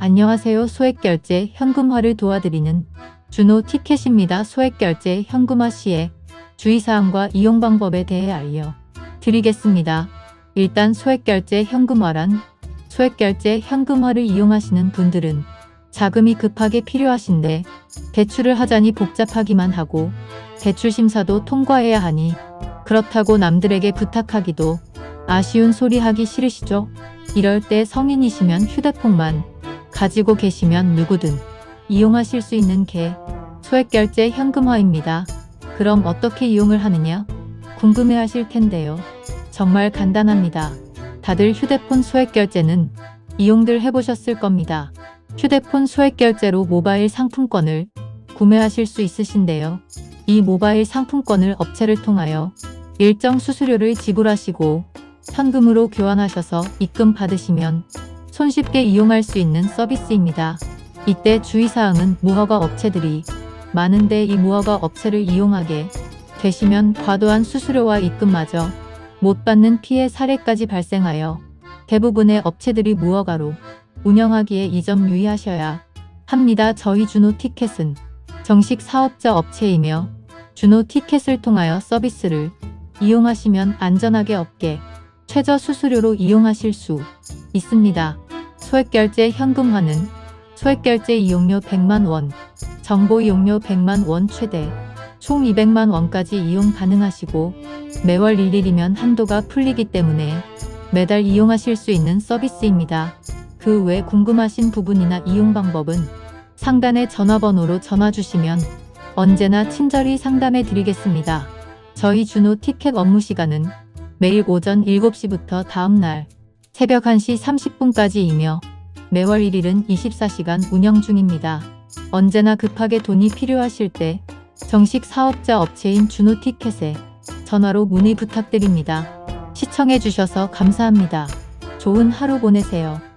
안녕하세요. 소액결제 현금화를 도와드리는 준호 티켓입니다. 소액결제 현금화 시에 주의사항과 이용 방법에 대해 알려 드리겠습니다. 일단 소액결제 현금화란 소액결제 현금화를 이용하시는 분들은 자금이 급하게 필요하신데 대출을 하자니 복잡하기만 하고 대출 심사도 통과해야 하니 그렇다고 남들에게 부탁하기도 아쉬운 소리 하기 싫으시죠? 이럴 때 성인이시면 휴대폰만 가지고 계시면 누구든 이용하실 수 있는 게 소액결제 현금화입니다. 그럼 어떻게 이용을 하느냐? 궁금해 하실 텐데요. 정말 간단합니다. 다들 휴대폰 소액결제는 이용들 해보셨을 겁니다. 휴대폰 소액결제로 모바일 상품권을 구매하실 수 있으신데요. 이 모바일 상품권을 업체를 통하여 일정 수수료를 지불하시고 현금으로 교환하셔서 입금 받으시면 손쉽게 이용할 수 있는 서비스입니다. 이때 주의사항은 무허가 업체들이 많은데 이 무허가 업체를 이용하게 되시면 과도한 수수료와 입금마저 못 받는 피해 사례까지 발생하여 대부분의 업체들이 무허가로 운영하기에 이 점 유의하셔야 합니다. 저희 준호 티켓은 정식 사업자 업체이며 준호 티켓을 통하여 서비스를 이용하시면 안전하게 업계 최저 수수료로 이용하실 수 있습니다. 소액결제 현금화는 소액결제 이용료 100만 원, 정보 이용료 100만 원 최대 총 200만 원까지 이용 가능하시고 매월 1일이면 한도가 풀리기 때문에 매달 이용하실 수 있는 서비스입니다. 그 외 궁금하신 부분이나 이용 방법은 상단의 전화번호로 전화 주시면 언제나 친절히 상담해 드리겠습니다. 저희 준호 티켓 업무 시간은 매일 오전 7시부터 다음날 새벽 1시 30분까지이며 매월 1일은 24시간 운영 중입니다. 언제나 급하게 돈이 필요하실 때 정식 사업자 업체인 준호 티켓에 전화로 문의 부탁드립니다. 시청해 주셔서 감사합니다. 좋은 하루 보내세요.